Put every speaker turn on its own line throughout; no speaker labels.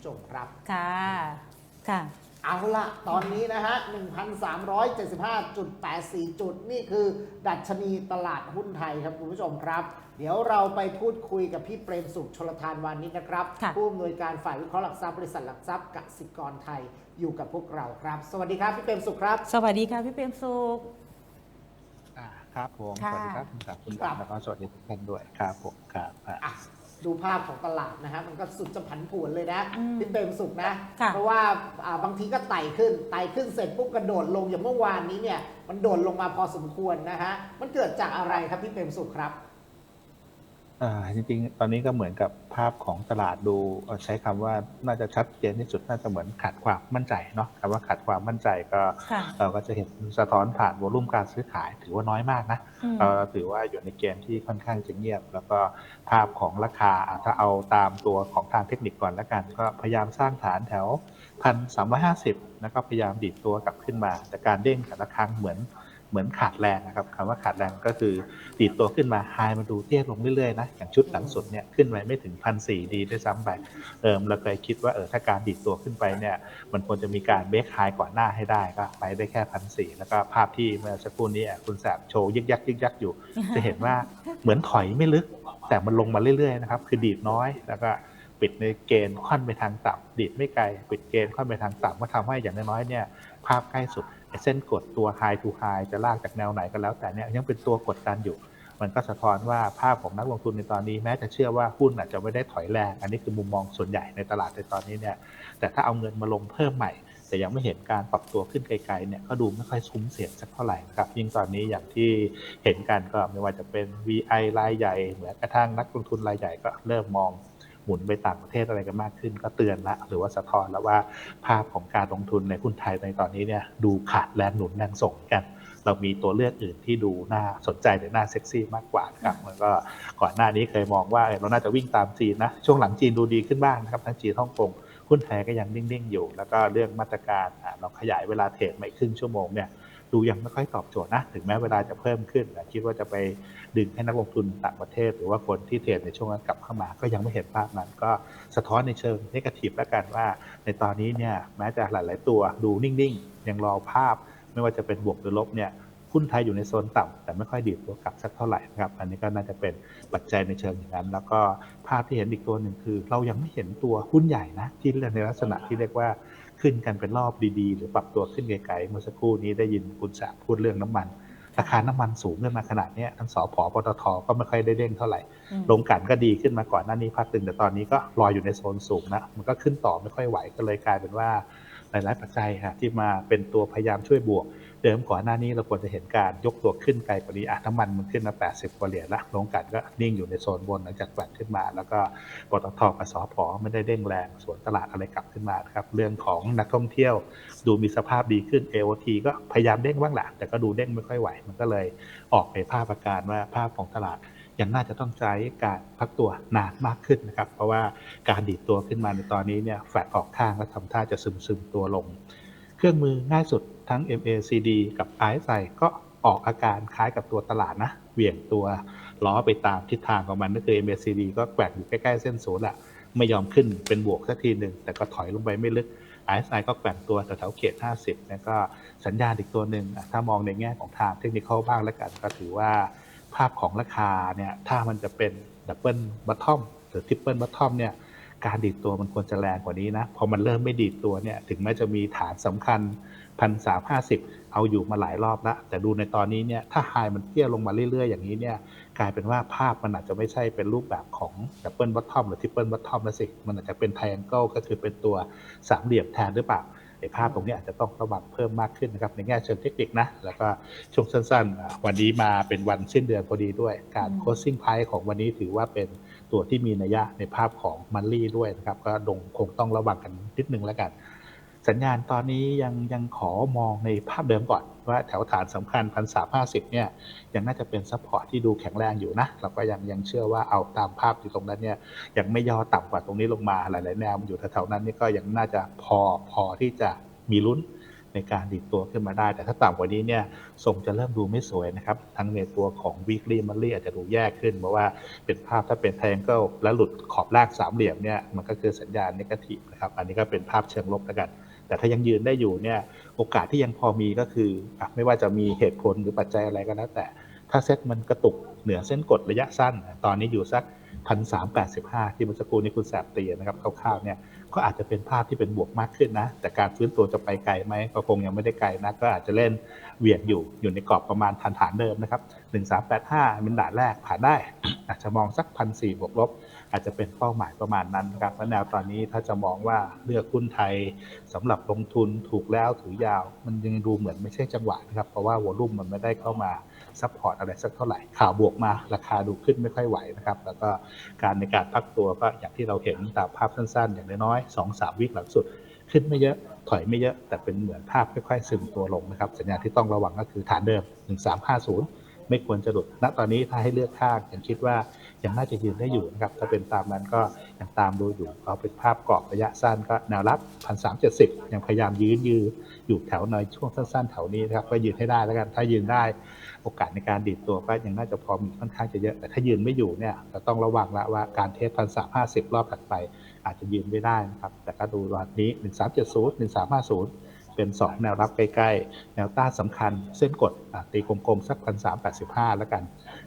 ผู้ชมครับ
ค่ะ ค่ะ
เอาละตอนนี้นะฮะ 1,375.84 จุด นี่คือดัชนีตลาดหุ้นไทยครับคุณผู้ชมครับ เดี๋ยวเราไปพูดคุยกับพี่เปรมสุขชลทานวานิชนะครับ
ค่ะ
ผู้อำนวยการฝ่ายวิเคราะห์หลักทรัพย์บริษัทหลักทรัพย์กสิกรไทยอยู่กับพวกเราครับ สวัสดีครับพี่เปรมสุขครับ
สวัสดีค่ะพี่เปรมสุข
อ่าครับผม
ค่ะ
สวัสดีครับคุณศักดิ์คุณ
ครับ
แล้วก็สวัสดีทุกท่านด้วยครับผมครับอะ
อะ ดูภาพของตลาดนะฮะมันก็สุดจะผันผวนเลยนะ
อืม
พี่เปรมสุขนะ
ค่ะ
เพราะว่าอ่าบางทีก็ไต่ขึ้นไต่ขึ้นเสร็จปุ๊บกระโดดลงอย่างเมื่อวานนี้เนี่ยมันโดดลงมาพอสมควรนะฮะมันเกิดจากอะไรครับพี่เปรมสุขครับ
อ่าจริงๆ ตอนนี้ก็เหมือนกับภาพของตลาดดูเอ่อใช้คำว่าน่าจะชัดเจนที่สุดน่าจะเหมือนขาดความมั่นใจเนาะคำว่าขาดความมั่นใจก็
ค่ะ
เราก็จะเห็นสะท้อนผ่านวอลุ่มการซื้อขาย ถือว่าน้อยมากนะ
อืม
เราถือว่าอยู่ในเกณฑ์ที่ค่อนข้างจะเงียบ แล้วก็ภาพของราคาอะถ้าเอาตามตัวของทางเทคนิคก่อนแล้วกัน ก็พยายามสร้างฐานแถวพันสามร้อยห้าสิบแล้วก็พยายามดีดตัวกลับขึ้นมา แต่การเด้งแต่ละครั้งเหมือน เหมือนขาดแรงนะครับคำว่าขาดแรงก็คือดีดตัวขึ้นมาไฮมาดูเตี้ยลงเรื่อยๆนะอย่างชุดหลังสุดเนี่ยขึ้นไปไม่ถึงพันสี่ดีด้วยซ้ำไปเอิมเราเคยคิดว่าเออถ้าการดีดตัวขึ้นไปเนี่ยมันควรจะมีการเบรกไฮก่อนหน้าให้ได้ก็ไปได้แค่พันสี่แล้วก็ภาพที่เมื่อสักครู่นี้คุณแสบโชว์ยึกยักยึกยักอยู่ จะเห็นว่าเหมือนถอยไม่ลึก แต่มันลงมาเรื่อยๆนะครับคือดีดน้อยแล้วก็ปิดในเกณฑ์ค่อนไปทางต่ำดีดไม่ไกล ปิดเกณฑ์ค่อนไปทางต่ำก็ทำให้อย่างน้อยๆเนี่ยภาพใกล้สุด เส้นกดตัว high to high จะลากจากแนวไหนก็แล้วแต่เนี่ยยังเป็นตัวกดดันอยู่ มันก็สะท้อนว่าภาพของนักลงทุนในตอนนี้แม้จะเชื่อว่าหุ้นอาจจะไม่ได้ถอยแรง อันนี้คือมุมมองส่วนใหญ่ในตลาดในตอนนี้เนี่ยแต่ถ้าเอาเงินมาลงเพิ่มใหม่ แต่ยังไม่เห็นการปรับตัวขึ้นไกลๆเนี่ยก็ดูไม่ค่อยซุ้มเสียงสักเท่าไหร่นะครับยิ่งตอนนี้อย่างที่เห็นกันก็ไม่ว่าจะเป็น VI รายใหญ่เหมือนกระทั่งนักลงทุนรายใหญ่ก็เริ่มมอง หมุนไปต่างประเทศอะไรกันมากขึ้น ก็เตือนละหรือว่าสะท้อนแล้วว่าภาพของการลงทุนในหุ้นไทยในตอนนี้เนี่ยดูขาดแรงหนุนแรงส่งกัน เรามีตัวเลือกอื่นที่ดูน่าสนใจหรือน่าเซ็กซี่มากกว่านะครับแล้วก็ก่อนหน้านี้เคยมองว่าเราน่าจะวิ่งตามจีนนะช่วงหลังจีนดูดีขึ้นบ้างนะครับทั้งจีนฮ่องกงหุ้นไทยก็ยังนิ่งๆอยู่ แล้วก็เรื่องมาตรการเราขยายเวลาเทรดมาอีกครึ่งชั่วโมงเนี่ย ดูยังไม่ค่อยตอบโจทย์นะ ถึงแม้เวลาจะเพิ่มขึ้นแต่คิดว่าจะไปดึงให้นักลงทุนต่างประเทศ หรือว่าคนที่เทรดในช่วงนั้นกลับเข้ามา ก็ยังไม่เห็นภาพนั้น ก็สะท้อนในเชิงนกาทีฟแล้วกันว่า ในตอนนี้เนี่ยแม้จะหลาย ๆ ตัวดูนิ่ง ๆ ยังรอภาพ ไม่ว่าจะเป็นบวกหรือลบเนี่ย หุ้นไทยอยู่ในโซนต่ำแต่ไม่ค่อยดีดตัวกลับสักเท่าไหร่นะครับ อันนี้ก็น่าจะเป็นปัจจัยในเชิงอย่างนั้น แล้วก็ภาพที่เห็นอีกตัวหนึ่งคือ เรายังไม่เห็นตัวหุ้นใหญ่นะที่ในลักษณะที่เรียกว่าขึ้นกันเป็นรอบดีๆ หรือปรับตัวขึ้นไกลๆเมื่อสักครู่นี้ได้ยินคุณสบพูดเรื่องน้ำมันราคาน้ำมันสูงขึ้นมาขนาดนี้ทั้งสพปตทก็ไม่ค่อยได้เด้งเท่าไหร่ลงกันก็ดีขึ้นมาก่อนหน้านี้พักหนึ่งแต่ตอนนี้ก็ลอยอยู่ในโซนสูงนะ มันก็ขึ้นต่อไม่ค่อยไหวก็เลยกลายเป็นว่าหลาย ๆ ปัจจัยค่ะที่มาเป็นตัวพยายามช่วยบวก เดิมก่อนหน้านี้เราควรจะเห็นการยกตัวขึ้นไกลกว่านี้อะน้ำมันมันขึ้นมา 80 กว่าเหรียญละลงกันก็นิ่งอยู่ในโซนบนหลังจากแกว่งขึ้นมา แล้วก็ปตทกับสพไม่ได้เด้งแรงส่วนตลาดอะไรกลับขึ้นมาครับเรื่องของนักท่องเที่ยวดูมีสภาพดีขึ้น AOT ก็พยายามเด้งบ้างแหละแต่ก็ดูเด้งไม่ค่อยไหว มันก็เลยออกในภาพอาการว่าภาพของตลาดยังน่าจะต้องใช้การพักตัวนานมากขึ้นนะครับ เพราะว่าการดีดตัวขึ้นมาในตอนนี้เนี่ยแฟลตออกข้างก็ทำท่าจะซึมซึมตัวลง เครื่องมือง่ายสุด ทั้ง MACD กับ RSI ก็ออกอาการคล้ายกับตัวตลาดนะ เหวี่ยงตัวล้อไปตามทิศทางของมันก็คือ MACD ก็แกว่งอยู่ใกล้ๆเส้นศูนย์แหละไม่ยอมขึ้นเป็นบวกสักทีหนึ่ง แต่ก็ถอยลงไปไม่ลึก RSI ก็แกว่งตัวแถวๆเขต 50แล้วก็สัญญาณอีกตัวหนึ่ง ถ้ามองในแง่ของทางเทคนิคบ้างแล้วกัน ก็ถือว่าภาพของราคาเนี่ยถ้ามันจะเป็นดับเบิลบัตทอมหรือทริปเปิลบัตทอมเนี่ยการดีดตัวมันควรจะแรงกว่านี้นะ พอมันเริ่มไม่ดีดตัวเนี่ยถึงแม้จะมีฐานสำคัญ พันสามห้าสิบเอาอยู่มาหลายรอบแล้วแต่ดูในตอนนี้เนี่ยถ้าไฮมันเตี้ยลงมาเรื่อยๆอย่างนี้เนี่ยกลายเป็นว่าภาพมันอาจจะไม่ใช่เป็นรูปแบบของดับเบิลบัตทอมหรือทริปเปิลบัตทอมแล้วสิ มันอาจจะเป็นไทแองเกิลก็คือเป็นตัวสามเหลี่ยมแทนหรือเปล่าไอ้ภาพตรงนี้อาจจะต้องระวังเพิ่มมากขึ้นนะครับในแง่เชิงเทคนิคนะ แล้วก็ช่วงสั้นๆ วันนี้มาเป็นวันสิ้นเดือนพอดีด้วย การโคชซิ่งไพของวันนี้ถือว่าเป็นตัวที่มีนัยยะในภาพของมันลี่ด้วยนะครับ ก็ดงคงต้องระวังกันนิดนึงแล้วกัน สัญญาณตอนนี้ยังยังขอมองในภาพเดิมก่อน ว่าแถวฐานสำคัญพันสามห้าสิบเนี่ยยังน่าจะเป็นซัพพอร์ตที่ดูแข็งแรงอยู่นะ เราก็ยังยังเชื่อว่าเอาตามภาพอยู่ตรงนั้นเนี่ยยังไม่ย่อต่ำกว่าตรงนี้ลงมาหลาย ๆ แนวมันอยู่แถวๆนั้นนี่ก็ยังน่าจะพอพอที่จะมีลุ้นในการดีดตัวขึ้นมาได้ แต่ถ้าต่ำกว่านี้เนี่ยทรงจะเริ่มดูไม่สวยนะครับ ทั้งในตัวของ weekly monthly อาจจะดูแย่ขึ้น เพราะว่าเป็นภาพถ้าเป็น triangle แล้วหลุดขอบลางสามเหลี่ยมเนี่ยมันก็คือสัญญาณ negative นะครับ อันนี้ก็เป็นภาพเชิงลบแล้วกัน แต่ถ้ายังยืนได้อยู่เนี่ยโอกาสที่ยังพอมีก็คืออไม่ว่าจะมีเหตุผลหรือปัจจัยอะไรก็แล้วแต่ ถ้าเซ็ตมันกระตุกเหนือเส้นกดระยะสั้น ตอนนี้อยู่สักพันสามแปดสิบห้าที่เมื่อสักครู่นี้คุณแสบเตียนะครับคร่าวๆเนี่ยก็อาจจะเป็นภาพที่เป็นบวกมากขึ้นนะ แต่การฟื้นตัวจะไปไกลไหมก็คงยังไม่ได้ไกลนะก็อาจจะเล่นเหวี่ยงอยู่อยู่ในกรอบประมาณฐานฐานเดิมนะครับหนึ่งสามแปดห้าเป็นด่านแรกผ่านได้ อาจจะมองสักพันสี่บวกลบ อาจจะเป็นเป้าหมายประมาณนั้นนะครับและแนวตอนนี้ถ้าจะมองว่าเลือกหุ้นไทยสำหรับลงทุนถูกแล้วถือยาว มันยังดูเหมือนไม่ใช่จังหวะนะครับเพราะว่าวอลุ่มมันไม่ได้เข้ามาซัพพอร์ตอะไรสักเท่าไหร่ข่าวบวกมาราคาดูขึ้นไม่ค่อยไหวนะครับ แล้วก็การในการพักตัวก็อย่างที่เราเห็นตามภาพสั้นๆ อย่างน้อยๆสองสามวิหลังสุดขึ้นไม่เยอะถอยไม่เยอะ แต่เป็นเหมือนภาพค่อยๆซึมตัวลงนะครับ สัญญาณที่ต้องระวังก็คือฐานเดิม 1350 ไม่ควรจะหลุดณตอนนี้ถ้าให้เลือกข้างยังคิดว่า ยังน่าจะยืนได้อยู่นะครับถ้าเป็นตามนั้นก็ยังตามดูอยู่เอาเป็นภาพกรอบระยะสั้นก็แนวรับ1370ยังพยายามยืนยืนอยู่แถวในช่วงสั้นๆแถวนี้นะครับก็ยืนให้ได้แล้วกันถ้ายืนได้โอกาสในการดีดตัวก็ยังน่าจะพอมีค่อนข้างจะเยอะแต่ถ้ายืนไม่อยู่เนี่ยจะต้องระวังละว่าการเทสพันสามห้าสิบรอบถัดไป อาจจะยืนไม่ได้นะครับแต่ก็ดูวันนี้1370 1350เป็น 2 แนวรับใกล้ๆ แนวต้านสำคัญ เส้นกดอะตีกลมๆ สัก1385แล้วกัน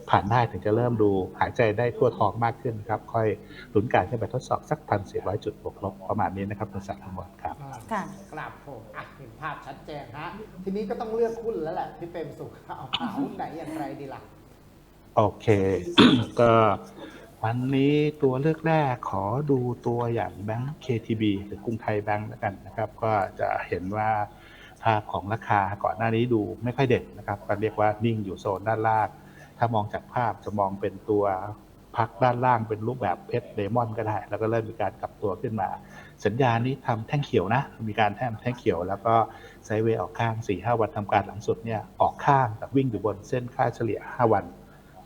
ผ่านได้ถึงจะเริ่มดูหายใจได้ทั่วท้องมากขึ้นนะครับ ค่อยลุ้นการขึ้นไปทดสอบสัก1,400จุดบวกลบประมาณนี้นะครับคุณสัตว์ทั้งหมดครับ
ค่ะ
ครับผมอะเห็นภาพชัดเจนฮะทีนี้ก็ต้องเลือกหุ้นแล้วแหละพี่เปรมสุขเอาหาหุ้นไหนอย่างไรดีล่ะ
โอเค ก็ วันนี้ตัวเลือกแรกขอดูตัวอย่างแบงก์ KTB หรือกรุงไทยแบงก์แล้วกันนะครับ ก็จะเห็นว่าภาพของราคาก่อนหน้านี้ดูไม่ค่อยเด่นนะครับก็เรียกว่านิ่งอยู่โซนด้านล่าง ถ้ามองจากภาพจะมองเป็นตัวพักด้านล่างเป็นรูปแบบเพชรเดมอนก็ได้ แล้วก็เริ่มมีการกลับตัวขึ้นมา สัญญาณนี้ทำแท่งเขียวนะ มีการแท่งแท่งเขียว แล้วก็ไซเวย์ออกข้าง4-5วันทำการหลังสุดเนี่ยออกข้างแต่วิ่งอยู่บนเส้นค่าเฉลี่ย 5 วัน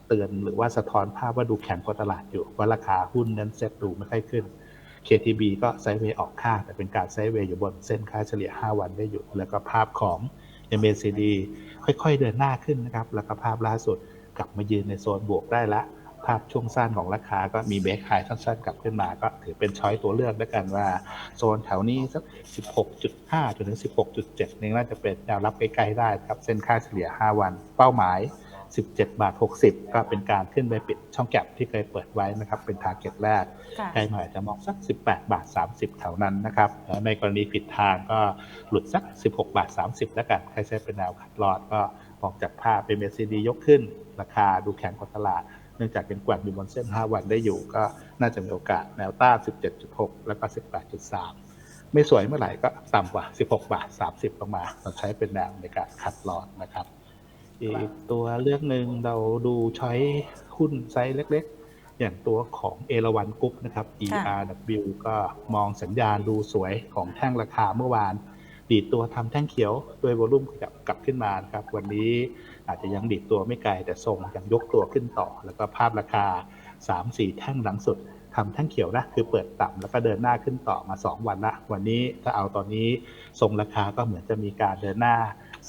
เตือนหรือว่าสะท้อนภาพว่าดูแข็งกว่าตลาดอยู่ว่าราคาหุ้นนั้นเซ็ตดูไม่ค่อยขึ้น KTB ก็ไซด์เวย์ออกข้าแต่เป็นการไซด์เวย์อยู่บนเส้นค่าเฉลี่ย 5 วันได้อยู่ แล้วก็ภาพของ MACD ค่อยๆเดินหน้าขึ้นนะครับ แล้วก็ภาพล่าสุดกลับมายืนในโซนบวกได้ละ ภาพช่วงสั้นของราคาก็มีเบรกไฮสั้นๆกลับขึ้นมา ก็ถือเป็นช้อยตัวเลือกด้วยกันว่า โซนแถวนี้สัก 16.5จนถึง 16.7 นี่น่าจะเป็นแนวรับใกล้ๆได้ครับ เส้นค่าเฉลี่ย 5 วัน เป้าหมาย 17 บาท 60 ก็เป็นการขึ้นไปปิดช่องแก็บที่เคยเปิดไว้นะครับ เป็นทาร์เก็ตแรก
ค่ะ
ใกล้หน่อยอาจจะมองสัก 18 บาท 30 แถวนั้นนะครับแล้วในกรณีผิดทางก็หลุดสัก 16 บาท 30 แล้วกัน ใครใช้เป็นแนวขัดลอดก็มองจากภาพเป็น MACD ยกขึ้น ราคาดูแข็งกว่าตลาดเนื่องจากยังแกว่งอยู่บนเส้น 5 วันได้อยู่ก็น่าจะมีโอกาสแนวต้าน 17.6 แล้วก็ 18.3ไม่สวยเมื่อไหร่ก็ต่ำกว่า 16 บาท 30 ลงมาเราใช้เป็นแนวในการขัดลอดนะครับ อีกตัวเลือกหนึ่งเราดูช้อยหุ้นไซส์เล็กๆ อย่างตัวของเอราวันกรุ๊ปนะครับ ERW ก็มองสัญญาณดูสวยของแท่งราคาเมื่อวาน ดีดตัวทำแท่งเขียวโดยวอลุ่มขยับกลับขึ้นมานะครับ วันนี้อาจจะยังดีดตัวไม่ไกลแต่ทรงยังยกตัวขึ้นต่อ แล้วก็ภาพราคา 3-4 แท่งหลังสุดทำแท่งเขียวนะคือเปิดต่ำแล้วก็เดินหน้าขึ้นต่อมา 2 วันละวันนี้ถ้าเอาตอนนี้ทรงราคาก็เหมือนจะมีการเดินหน้า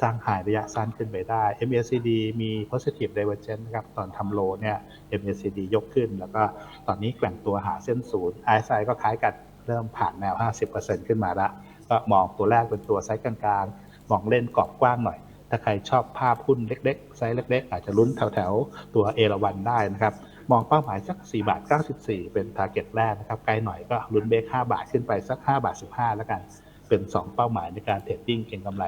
สร้างหายระยะสั้นขึ้นไปได้ MACD มี positive divergence นะครับ ตอนทำโลเนี่ย MACD ยกขึ้น แล้วก็ตอนนี้แกว่งตัวหาเส้นศูนย์ RSI ก็คล้ายกันเริ่มผ่านแนว 50%ขึ้นมาล้วก็มองตัวแรกเป็นตัวไซส์กลางๆ มองเล่นกรอบกว้างหน่อย ถ้าใครชอบภาพหุ้นเล็กๆ ไซส์เล็ก ๆ อาจจะลุ้นแถวๆ ตัวเอราวันได้นะครับ มองเป้าหมายสัก 4 บาท 94 เป็น t a r g e t แรกนะครับ ไกลหน่อยก็ลุ้นเบรก5บาทขึ้นไปสัก 5 บาท 15 แล้วกัน เป็น 2 เป้าหมายในการเทรดดิ้งเก็งกำไร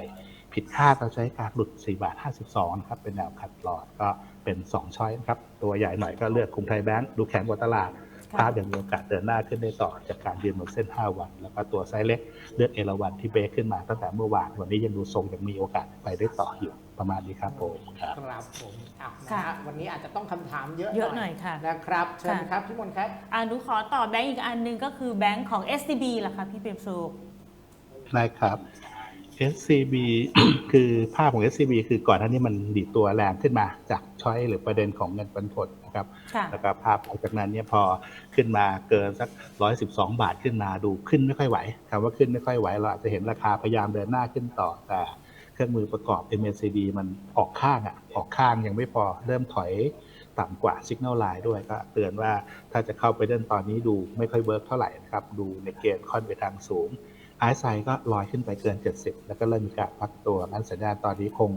ผิดคาดเราใช้การหลุด 4 บาท 52 นะครับ เป็นแนวขัดลอดก็เป็น 2 ช้อยนะครับ ตัวใหญ่หน่อยก็เลือกกรุงไทยแบงค์ดูแข็งกว่าตลาด
ค่ะ
ภาพยังมีโอกาสเดินหน้าขึ้นได้ต่อจากการยืนบนเส้น 5 วัน แล้วก็ตัวไซส์เล็กเลือกเอราวันที่เบรกขึ้นมาตั้งแต่เมื่อวาน วันนี้ยังดูทรงยังมีโอกาสไปได้ต่ออยู่ประมาณนี้ครับผมครับ
ครับผมอะนะ
ค่ะ
ฮะวันนี้อาจจะต้องคำถามเยอะ
เยอะหน่อยค่ะ
นะครับ เชิญ
ค่ะ
ครับพี่มนต์ครับ
อ่าหนูขอต่อแบงก์อีกอันหนึงก็คือแบงก์ของ SCB ล่ะค่ะพี่เปรมสุข
ได้ครับ SCB คือภาพของ SCB คือก่อนหน้านี้มันดีดตัวแรงขึ้นมาจากช้อยหรือประเด็นของเงินปันผลนะครับ
ค่ะ
แล้วก็ภาพหลังจากนั้นเนี่ยพอขึ้นมาเกินสัก 112 บาทขึ้นมาดูขึ้นไม่ค่อยไหวคำว่าขึ้นไม่ค่อยไหวเราอาจจะเห็นราคาพยายามเดินหน้าขึ้นต่อแต่เครื่องมือประกอบ MACD มันออกข้างอะออกข้างยังไม่พอเริ่มถอยต่ำกว่า Signal Line ด้วยก็เตือนว่าถ้าจะเข้าไปเล่นตอนนี้ดูไม่ค่อยเวิร์กเท่าไหร่นะครับดูในเกณฑ์ค่อนไปทางสูง ไอซ์ไซก็ลอยขึ้นไปเกิน 70 แล้วก็เริ่มมีการพักตัวนั้นสัญญาณตอนนี้คง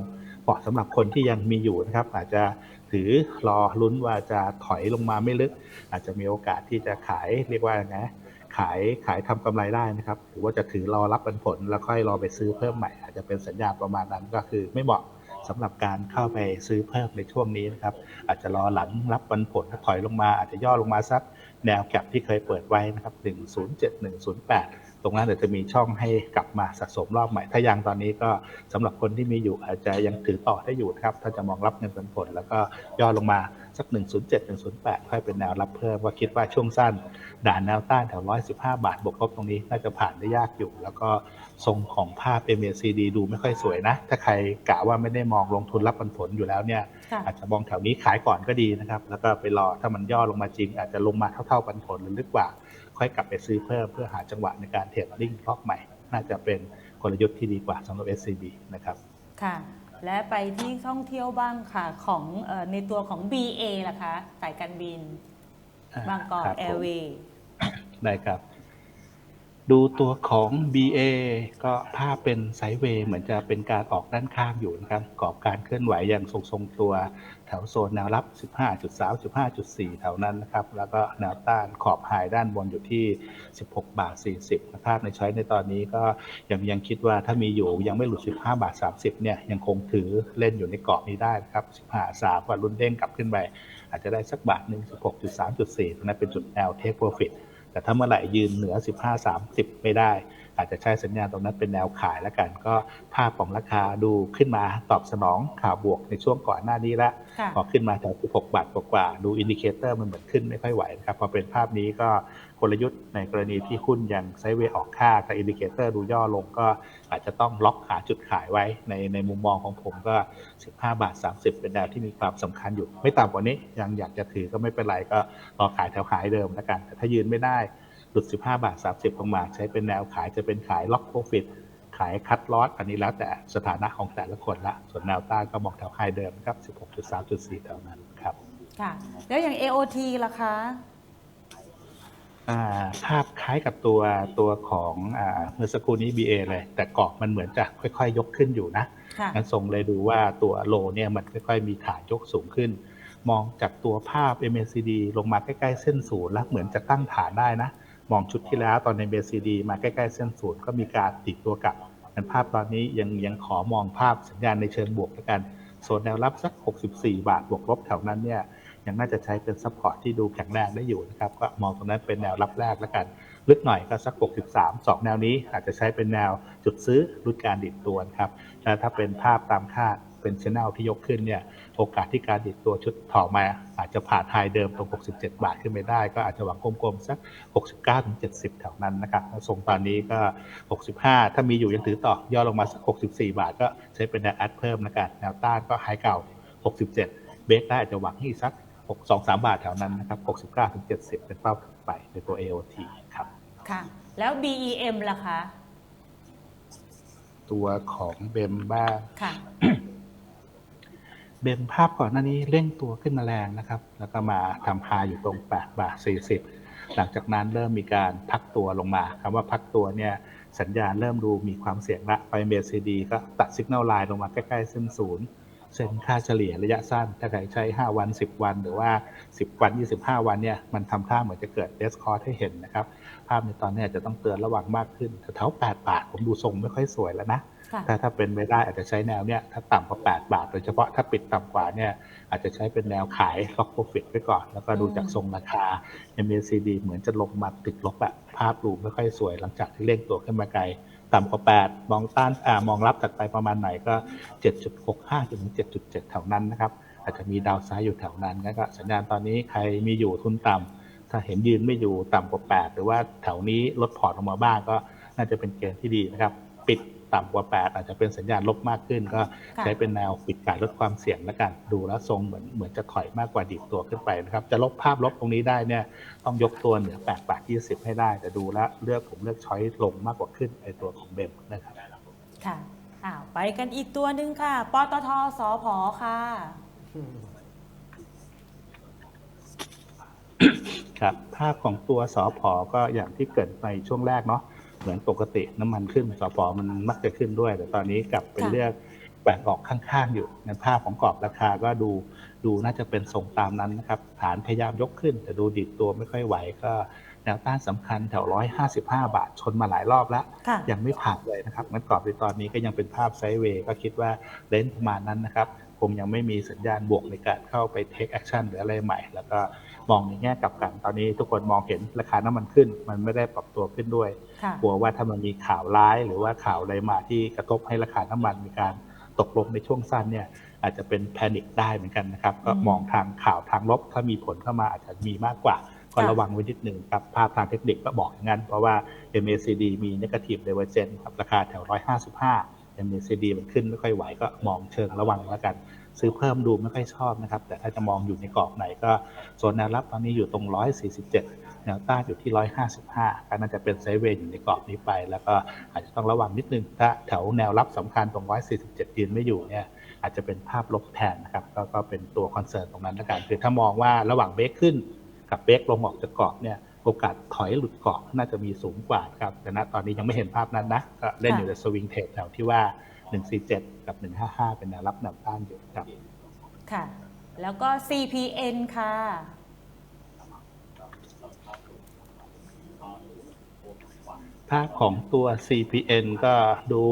เหมาะสำหรับคนที่ยังมีอยู่นะครับ อาจจะถือรอลุ้นว่าจะถอยลงมาไม่ลึก อาจจะมีโอกาสที่จะขายเรียกว่าไงขายขายทำกำไรได้นะครับ หรือว่าจะถือรอรับปันผลแล้วค่อยรอไปซื้อเพิ่มใหม่ อาจจะเป็นสัญญาณประมาณนั้นก็คือไม่เหมาะสำหรับการเข้าไปซื้อเพิ่มในช่วงนี้นะครับ อาจจะรอหลังรับปันผลถ้าถอยลงมา อาจจะย่อลงมาสักแนวแก็บที่เคยเปิดไว้นะครับ 107 108 ตรงนั้นเดี๋ยวจะมีช่องให้กลับมาสะสมรอบใหม่ ถ้ายังตอนนี้ก็สำหรับคนที่มีอยู่อาจจะยังถือต่อได้อยู่นะครับ ถ้าจะมองรับเงินปันผล แล้วก็ย่อลงมาสัก 107 108 ค่อยเป็นแนวรับเพิ่มว่าคิดว่าช่วงสั้น ด่านแนวต้านแถว 115 บาทบวกลบตรงนี้น่าจะผ่านได้ยากอยู่ แล้วก็ทรงของภาพ MACD ดูไม่ค่อยสวยนะ ถ้าใครกะว่าไม่ได้มองลงทุนรับปันผลอยู่แล้วเนี่ย
ค่ะ
อาจจะมองแถวนี้ขายก่อนก็ดีนะครับ แล้วก็ไปรอถ้ามันย่อลงมาจริง อาจจะลงมาเท่าๆปันผลหรือลึกกว่า ค่อยกลับไปซื้อเพิ่มเพื่อหาจังหวะในการเทรดดิ้งรอบใหม่ น่าจะเป็นกลยุทธ์ที่ดีกว่าสำหรับ SCB นะครับ
ค่ะ และไปที่ท่องเที่ยวบ้างค่ะของเอ่อในตัวของ BA ล่ะคะสายการบินบางกอก
ครับผม
แอร์เวย์
ได้ครับ ดูตัวของ BA ก็ภาพเป็นไซด์เวย์เหมือนจะเป็นการออกด้านข้างอยู่นะครับกรอบการเคลื่อนไหวอย่างทรงๆตัวแถวโซนแนวรับ 15.3 15.4 แถวนั้นนะครับ แล้วก็แนวต้านขอบไฮด้านบนอยู่ที่ 16 บาท 40นะครับในช้อยในตอนนี้ก็ยังยังคิดว่าถ้ามีอยู่ยังไม่หลุด 15 บาท 30 เนี่ยยังคงถือเล่นอยู่ในกรอบนี้ได้นะครับ 15 3ว่ารุ่นเด้งกลับขึ้นไปอาจจะได้สักบาทหนึ่ง16.3.4ตรงนั้นเป็นจุดแนวเทคโปรฟิต แต่ถ้าเมื่อไหร่ยืนเหนือ 15 30 ไม่ได้ อาจจะใช้สัญญาณตรงนั้นเป็นแนวขายแล้วกัน ก็ภาพของราคาดูขึ้นมาตอบสนองข่าวบวกในช่วงก่อนหน้านี้แล้ว
ค่ะ
พอขึ้นมาแถว16 บาทกว่าๆดูอินดิเคเตอร์มันเหมือนขึ้นไม่ค่อยไหวนะครับพอเป็นภาพนี้ก็ กลยุทธ์ในกรณีที่หุ้นยังไซเวย์ออกค่าแต่อินดิเคเตอร์ดูย่อลงก็อาจจะต้องล็อกหาจุดขายไว้ในในมุมมองของผมก็ 15 บาท 30 เป็นแนวที่มีความสำคัญอยู่ ไม่ต่ำกว่านี้ยังอยากจะถือก็ไม่เป็นไรก็รอขายแถวขายเดิมแล้วกัน แต่ถ้ายืนไม่ได้หลุด 15 บาท 30ลงมาใช้เป็นแนวขายจะเป็นขายล็อกโปรฟิตขายคัดลอสอันนี้แล้วแต่สถานะของแต่ละคนละ ส่วนแนวต้านก็มองแถวไฮเดิมครับ 16.3.4 แถวนั้นครับ
ค่ะ แล้วอย่าง AOT ล่ะคะ
ภาพคล้ายกับตัวตัวของอ่าเมื่อสักครู่นี้ BA เลย แต่กรอบมันเหมือนจะค่อยๆ ยกขึ้นอยู่นะ
ค่ะ
งั้นส่งเลยดูว่าตัวโลเนี่ยมันค่อยๆ มีขายกสูงขึ้น มองจากตัวภาพ MACD ลงมาใกล้ๆ เส้นศูนย์แล้วเหมือนจะตั้งฐานได้นะ มองชุดที่แล้วตอนใน MACD มาใกล้ๆ เส้นศูนย์ก็มีการติดตัวกลับงั้นภาพตอนนี้ยังยังขอมองภาพสัญญาณในเชิงบวกแล้วกันโซนแนวรับสัก 64 บาทบวกลบแถวนั้นเนี่ย ยังน่าจะใช้เป็นซัพพอร์ตที่ดูแข็งแรงได้อยู่นะครับก็มองตรงนั้นเป็นแนวรับแรกแล้วกัน ลึกหน่อยก็สัก 63 2 แนวนี้อาจจะใช้เป็นแนวจุดซื้อรุ่นการดิดตัวครับแล้วถ้าเป็นภาพตามคาดเป็นชแนลที่ยกขึ้นเนี่ยโอกาสที่การดิดตัวชุดถอมาอาจจะผ่านไฮเดิมตรง 67 บาทขึ้นไปได้ ก็อาจจะหวังกลมๆ สัก 69ถึง70 แถวนั้นนะครับทรงตอนนี้ก็ 65 ถ้ามีอยู่ยังถือต่อย่อลงมาสัก 64 บาทก็ใช้เป็นแนวแอดเพิ่มนะกันแนวต้านก็ไฮเก่า 67 เบรกได้อาจจะหวังที่สัก 6 2 3 บาทแถวนั้นนะครับ 69ถึง70 เป็นเป้าถัดไปในตัว AOT ครับ
ค่ะ แล้ว BEM ล่ะคะ
ตัวของเบมบ้าง
ค่ะ
เบมภาพก่อนหน้านี้เร่งตัวขึ้นมาแรงนะครับ แล้วก็มาทำพาอยู่ตรง 8 บาท 40 หลังจากนั้นเริ่มมีการพักตัวลงมาคำว่าพักตัวเนี่ยสัญญาณเริ่มดูมีความเสี่ยงละไปเมซีดีก็ตัดสัญญาณไลน์ลงมาใกล้ๆเส้นศูนย์ เส้นค่าเฉลี่ยระยะสั้น ถ้าใครใช้ 5 วัน 10 วัน หรือว่า 10 วัน 25 วันเนี่ยมันทำท่าเหมือนจะเกิดเดสคอร์ให้เห็นนะครับ ภาพในตอนนี้อาจจะต้องเตือนระวังมากขึ้นแต่แถว8บาทผมดูทรงไม่ค่อยสวยแล้วนะ
ค่ะ
ถ้าถ้าเป็นไปได้อาจจะใช้แนวเนี้ยถ้าต่ำกว่า 8 บาท โดยเฉพาะถ้าปิดต่ำกว่าเนี่ยอาจจะใช้เป็นแนวขายล็อกโปรฟิตไว้ก่อน แล้วก็ดูจากทรงราคา MACD เหมือนจะลงมาติดลบอะภาพดูไม่ค่อยสวยหลังจากที่เร่งตัวขึ้นมาไกล ต่ำกว่า 8 มองต้านอมองรับถัดไปประมาณไหนก็ 7.65จนถึง7.7 แถวนั้นนะครับ อาจจะมีดาวซ้ายอยู่แถวนั้นก็สัญญาณตอนนี้ใครมีอยู่ทุนต่ำถ้าเห็นยืนไม่อยู่ต่ำกว่า 8 หรือว่าแถวนี้ลดพอร์ตออกมาบ้างก็น่าจะเป็นเกณฑ์ที่ดีนะครับ ปิด ต่ำกว่า 8 อาจจะเป็นสัญญาณลบมากขึ้น ก็
ค่ะ
ใช้เป็นแนวปิดการลดความเสี่ยงแล้วกัน ดูแล้วทรงเหมือนเหมือนจะถอยมากกว่าดีดตัวขึ้นไปนะครับจะลบภาพลบตรงนี้ได้เนี่ยต้องยกตัวเหนือ8บาท20 ให้ได้ แต่ดูแล้วเลือกผมเลือกช้อยลงมากกว่าขึ้นไอตัวของเบมนะครับ
ค่ะอ้าวไปกันอีกตัวหนึ่งค่ะปตทสพค่ะ
ครับภาพของตัวสอพอก็อย่างที่เกริดไปช่วงแรกเนาะ เหมือนปกติน้ำมันขึ้นสอพอมันมักจะขึ้นด้วย แต่ตอนนี้กลับเป็น
ค่ะ
เลือกแบ่งออกข้างๆอยู่ในภาพของกรอบราคาก็ดูดูน่าจะเป็นทรงตามนั้นนะครับ ฐานพยายามยกขึ้น แต่ดูดิดตัวไม่ค่อยไหวก็แนวต้านสำคัญแถว 155 บาทชนมาหลายรอบแล้ว
ค่ะ
ยังไม่ผ่านเลยนะครับงั้นกรอบในตอนนี้ก็ยังเป็นภาพไซด์เวย์ก็คิดว่าเลนส์ประมาณนั้นนะครับค งยังไม่มีสัญญาณบวกในการเข้าไปเทคแอคชั่นหรืออะไรใหม่ แล้วก็มองในแง่กลับกันตอนนี้ทุกคนมองเห็นราคาน้ำมันขึ้น มันไม่ได้ปรับตัวขึ้นด้วย
ค่ะ
กลัวว่าถ้ามันมีข่าวร้ายหรือว่าข่าวอะไรมาที่กระทบให้ราคาน้ำมันมีการตกลงในช่วงสั้นเนี่ยอาจจะเป็นแพนิคได้เหมือนกันนะครับก็
อืม
มองทางข่าวทางลบถ้ามีผลเข้ามาอาจจะมีมากกว่าก็
ค่ะ
ระวังไว้นิดหนึ่งครับภาพทางเทคนิคก็บอกอย่างนั้น เพราะว่า MACD มี negative divergence ครับราคาแถว 155 MACD มันขึ้นไม่ค่อยไหวก็มองเชิงระวังแล้วกัน ซื้อเพิ่มดูไม่ค่อยชอบนะครับ แต่ถ้าจะมองอยู่ในกรอบไหนก็โซนแนวรับตอนนี้อยู่ตรง 147 แนวต้านอยู่ที่ 155 ก็น่าจะเป็นไซเวย์อยู่ในกรอบนี้ไป แล้วก็อาจจะต้องระวังนิดนึงถ้าแถวแนวรับสำคัญตรง 147 ยืนไม่อยู่เนี่ยอาจจะเป็นภาพลบแทนนะครับก็ก็เป็นตัวคอนเซิร์นตรงนั้นแล้วกันคือถ้ามองว่าระหว่างเบรกขึ้นกับเบรกลงออกจากกรอบเนี่ย โอกาสถอยหลุดกรอบน่าจะมีสูงกว่าครับ แต่ณตอนนี้ยังไม่เห็นภาพนั้นนะก็เล่นอยู่ในสวิงเทรดแถวที่ว่า 147 กับ 155 เป็นแนวรับแนวต้านอยู่ครับ
ค่ะ แล้วก็ CPN ค่ะ
ภาพของตัว CPN ก็ดู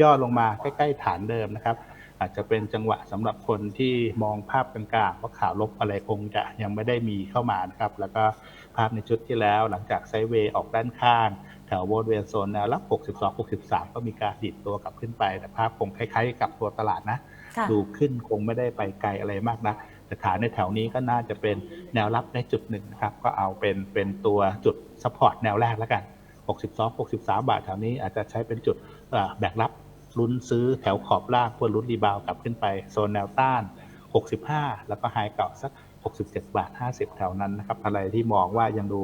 ย่อลงมาใกล้ ๆ ฐานเดิมนะครับ อาจจะเป็นจังหวะสำหรับคนที่มองภาพกลางๆว่าข่าวลบอะไรคงจะยังไม่ได้มีเข้ามานะครับ แล้วก็ภาพในชุดที่แล้วหลังจากไซด์เวย์ออกด้านข้าง แถวบริเวณโซนแนวรับ 62 63 ก็มีการดิดตัวกลับขึ้นไป แต่ภาพคงคล้ายๆ กับตัวตลาดนะ
ค่ะ
ดูขึ้นคงไม่ได้ไปไกลอะไรมากนะแต่ฐานในแถวนี้ก็น่าจะเป็นแนวรับในจุดหนึ่งนะครับ ก็เอาเป็นเป็นตัวจุดซัพพอร์ตแนวแรกแล้วกัน 62 63 บาทแถวนี้อาจจะใช้เป็นจุดเอ่อแบกรับ ลุ้นซื้อแถวขอบล่างเพื่อลุ้นรีบาวด์กลับขึ้นไป โซนแนวต้าน 65 แล้วก็ไฮเก่าสัก 67 บาท 50 แถวนั้นนะครับ อะไรที่มองว่ายังดู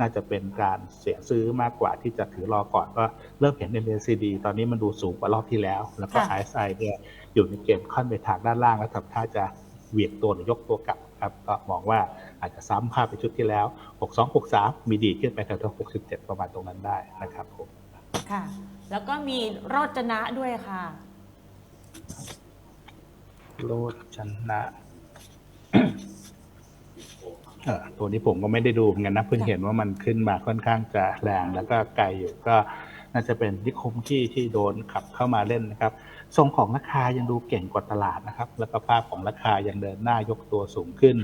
น่าจะเป็นการเสียซื้อมากกว่าที่จะถือรอก่อนก็เริ่มเห็น MACD ตอนนี้มันดูสูงกว่ารอบที่แล้ว แล้วก็
ค่ะ
RSI เนี่ยอยู่ในเกณฑ์ค่อนไปทางด้านล่างแล้วทำท่าจะเหวี่ยงตัวหรือยกตัวกลับครับก็มองว่าอาจจะซ้ำภาพไปชุดที่แล้ว 62 63 มีดีดขึ้นไปแถวๆ67 ประมาณตรงนั้นได้นะครับผม
ค่ะ แล้วก็มีโรจนะด้วยค่ะ
โลดชนะเออตัวนี้ผมก็ไม่ได้ดูเหมือนกันนะ เพิ่งเห็นว่ามันขึ้นมาค่อนข้างจะแรงแล้วก็ไกลอยู่ก็น่าจะเป็นนิคมที่ที่โดนขับเข้ามาเล่นนะครับ ทรงของราคายังดูเก่งกว่าตลาดนะครับ แล้วก็ภาพของราคายังเดินหน้ายกตัวสูงขึ้น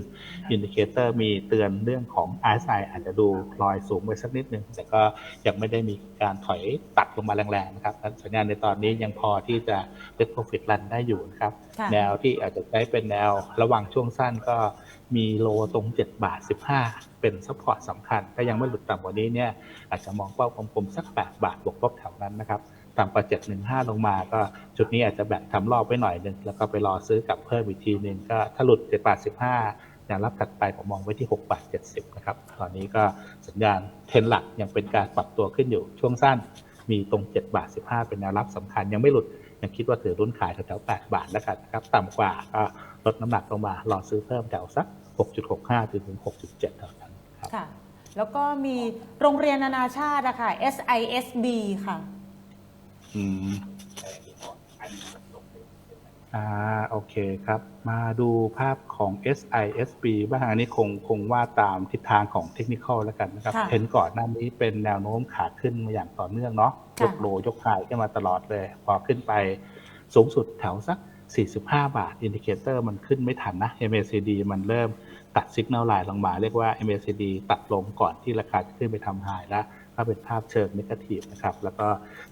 อินดิเคเตอร์มีเตือนเรื่องของ RSI อาจจะดูลอยสูงไปสักนิดนึง แต่ก็ยังไม่ได้มีการถอยตัดลงมาแรงๆนะครับสัญญาณในตอนนี้ยังพอที่จะเ e ็ profit run ได้อยู่นะครับ
ค่ะ
แนวที่อาจจะใช้เป็นแนวระหว่างช่วงสั้นก็มีโลตรง 7 บาท 15 เป็นซัพพอร์ตสำคัญ ถ้ายังไม่หลุดต่ำกว่านี้เนี่ยอาจจะมองเป้ากลมๆสัก 8 บาทบวกลบแถวนั้นนะครับ ต่ำกว่า 715 ลงมาก็จุดนี้อาจจะแบ่งทำรอบไว้หน่อยหนึ่งแล้วก็ไปรอซื้อกลับเพิ่มอีกทีหนึ่งก็ถ้าหลุด7บาท15แนวรับถัดไปผมมองไว้ที่6บาท70 นะครับ ตอนนี้ก็สัญญาณเทรนหลักยังเป็นการปรับตัวขึ้นอยู่ช่วงสั้นมีตรง7บาท15 เป็นแนวรับสำคัญยังไม่หลุดยังคิดว่าถือรุ่นขายแถวๆ8บาทแล้วกันนะครับต่ำกว่าก็ลดน้ำหนักลงมารอซื้อเพิ่มแถวสัก 6.65ถึง6.7เท่านั้นครับ
ค่ะแล้วก็มีโรงเรียนนานาชาติอะค่ะ SISB ค่ะ
อืมอ่าโอเคครับ มาดูภาพของ SISB บ้างอันนี้คงคงว่าตามทิศทางของเทคนิคอลแล้วกันนะครับ
ค่ะ
เห็นก่อนหน้านี้เป็นแนวโน้มขาขึ้นมาอย่างต่อเนื่องเนาะ
ค่ะ
ยกโลยกไฮขึ้นมาตลอดเลย พอขึ้นไปสูงสุดแถวสัก 45 บาท อินดิเคเตอร์มันขึ้นไม่ทันนะ MACD มันเริ่มตัดสัญญาณไลน์ลงมา เรียกว่า MACD ตัดลงก่อนที่ราคาจะขึ้นไปทำไฮแล้ว ก็เป็นภาพเชิงนิเกทีฟนะครับ แล้วก็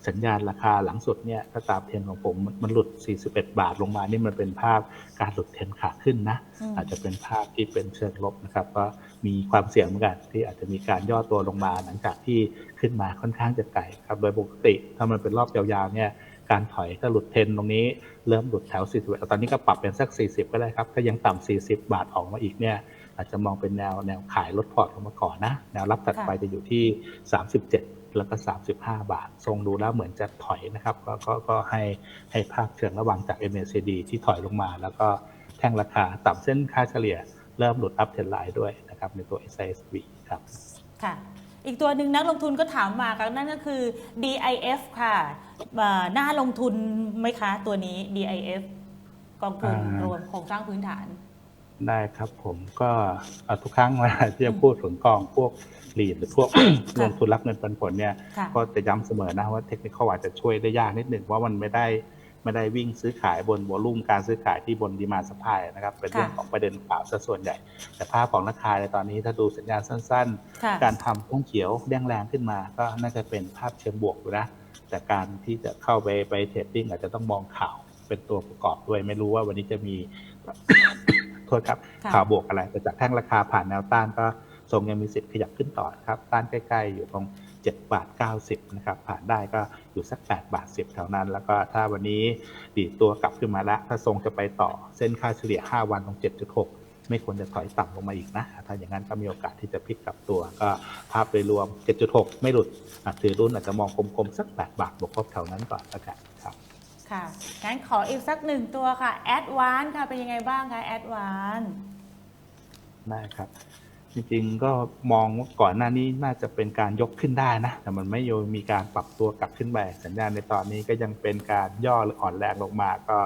สัญญาณราคาหลังสุดเนี่ยถ้าตามเทรนด์ของผมมันมันหลุด 41 บาทลงมา นี่มันเป็นภาพการหลุดเทรนด์ขาขึ้นนะ
อืม
อาจจะเป็นภาพที่เป็นเชิงลบนะครับ ก็มีความเสี่ยงเหมือนกันที่อาจจะมีการย่อตัวลงมาหลังจากที่ขึ้นมาค่อนข้างจะไกลครับ โดยปกติถ้ามันเป็นรอบยาวๆเนี่ยการถอยถ้าหลุดเทรนตรงนี้เริ่มหลุดแถว41ตอนนี้ก็ปรับเป็นสัก 40 ก็ได้ครับ ถ้ายังต่ำ40 บาทออกมาอีกเนี่ย อาจจะมองเป็นแนวแนวขายลดพอร์ตลงมาก่อนนะ แนวรับถัดไปจะอยู่ที่ 37 แล้วก็ 35 บาท ทรงดูแล้วเหมือนจะถอยนะครับ ก็ก็ก็ให้ให้ภาพเชิงระหว่างจาก MACD ที่ถอยลงมา แล้วก็แท่งราคาต่ำเส้นค่าเฉลี่ย เริ่มหลุดอัพเทรนไลน์ด้วยนะครับในตัว SISB ครับ
ค่ะอีกตัวหนึ่งนักลงทุนก็ถามมากันนั่นก็คือ DIF ค่ะเอ่อน่าลงทุนไหมคะตัวนี้ DIF กองทุน
อ่ารร
วมโครงสร้างพื้นฐาน
ได้ครับผมก็เอ่อทุกครั้งเวลาที่จะพูดถึงกองพวกลีดหรือพวกลงทุนรับเงินปันผลเนี่ย
ค่ะ
ก็จะย้ำเสมอนะว่าเทคนิคอาจจะช่วยได้ยากนิดหนึ่งว่ามันไม่ได้ไม่ได้วิ่งซื้อขายบนวอลุ่มการซื้อขายที่บนดีมาสปายนะครับ เป็นเรื่อง
ค่ะ
ของประเด็นข่าวซะส่วนใหญ่ แต่ภาพของราคาในตอนนี้ถ้าดูสัญญาณสั้น
ค่ะ
ๆการทำพุ่งเขียวแดงแรงขึ้นมา ก็น่าจะเป็นภาพเชิงบวกอยู่นะแต่การที่จะเข้าไปไปเทรดดิ้งอาจจะต้องมองข่าวเป็นตัวประกอบด้วย ไม่รู้ว่าวันนี้จะมีโทษครับ
ค่ะ
ข่าวบวกอะไรแต่จากแท่งราคาผ่านแนวต้านก็ทรงยังมีสิทธิ์ขยับขึ้นต่อนะครับต้านใกล้ๆ อยู่ตรง7บาท90นะครับผ่านได้ก็อยู่สัก8บาท10แถวนั้น แล้วก็ถ้าวันนี้ดีดตัวกลับขึ้นมาแล้ว ถ้าทรงจะไปต่อเส้นค่าเฉลี่ย 5 วันตรง 7.6 ไม่ควรจะถอยต่ำลงมาอีกนะ ถ้าอย่างนั้นก็มีโอกาสที่จะพลิกกลับตัว ก็ภาพโดยรวม 7.6 ไม่หลุดอะถือรุ่นอาจจะมองกลมๆสัก 8 บาทบวกลบแถวนั้นก่อนแล้วกัน ครับ
ค่ะงั้นขออีกสักหนึ่งตัวค่ะ Advance ค่ะเป็นยังไงบ้างคะ Advance
ได้ครับ จริงๆก็มองว่าก่อนหน้านี้น่าจะเป็นการยกขึ้นได้นะ แต่มันไม่โยมีการปรับตัวกลับขึ้นไปสัญญาณในตอนนี้ก็ยังเป็นการย่อหรืออ่อนแรงลงมา ก็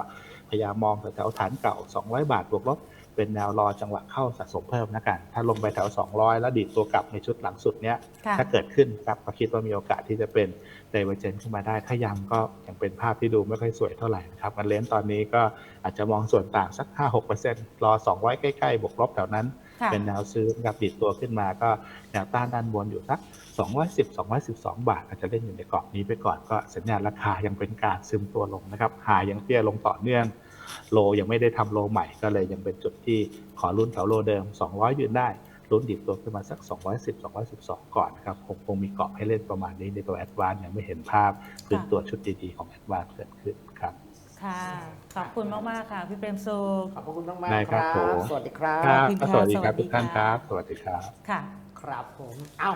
พยายามมองแถวๆฐานเก่า 200 บาทบวกลบเป็นแนวรอจังหวะเข้าสะสมเพิ่มนะกัน ถ้าลงไปแถว 200 แล้วดีดตัวกลับในชุดหลังสุดเนี้ย
ค่ะ
ถ้าเกิดขึ้นครับก็คิดว่ามีโอกาสที่จะเป็น ไดเวอร์เจนขึ้นมาได้ ถ้ายังก็ยังเป็นภาพที่ดูไม่ค่อยสวยเท่าไหร่นะครับกันเลนส์ตอนนี้ก็อาจจะมองส่วนต่างสัก 5-6%รอ 200 ใกล้ๆ บวกลบแถวนั้น
ค่ะ
เป็นแนวซื้อนะครับดิดตัวขึ้นมาก็แนวต้านด้านบนอยู่สัก 210 212 บาท อาจจะเล่นอยู่ในกรอบนี้ไปก่อนก็สัญญาณราคายังเป็นการซึมตัวลงนะครับหายังเตี้ยลงต่อเนื่องโลยังไม่ได้ทำโลใหม่ก็เลยยังเป็นจุดที่ขอรุ่นแถวโลเดิม 200 ยืนได้ รุ่นดิบตัวขึ้นมาสัก 210 212 ก่อนนะครับคงคงมีเกาะให้เล่นประมาณนี้ในตัวแอดวานยังไม่เห็นภาพพื้นตัวชุดดีๆของแอดวานเกิดขึ้นครับ
ค่ะ ขอบคุณมาก ๆ ค่ะ พี่เปรมสุข
ขอบพระคุณมาก
ได้
ๆค
ครั
รั
บบผม
สวัสดีครับ
ครับ
ขอบคุณ
ก็
ค่ะ
สวัสดีครับ
สวัสดี
ทุกท่าน
ค่ะ
ครับ สวัสดีครับ
ค่ะ
ครับผม เอ้า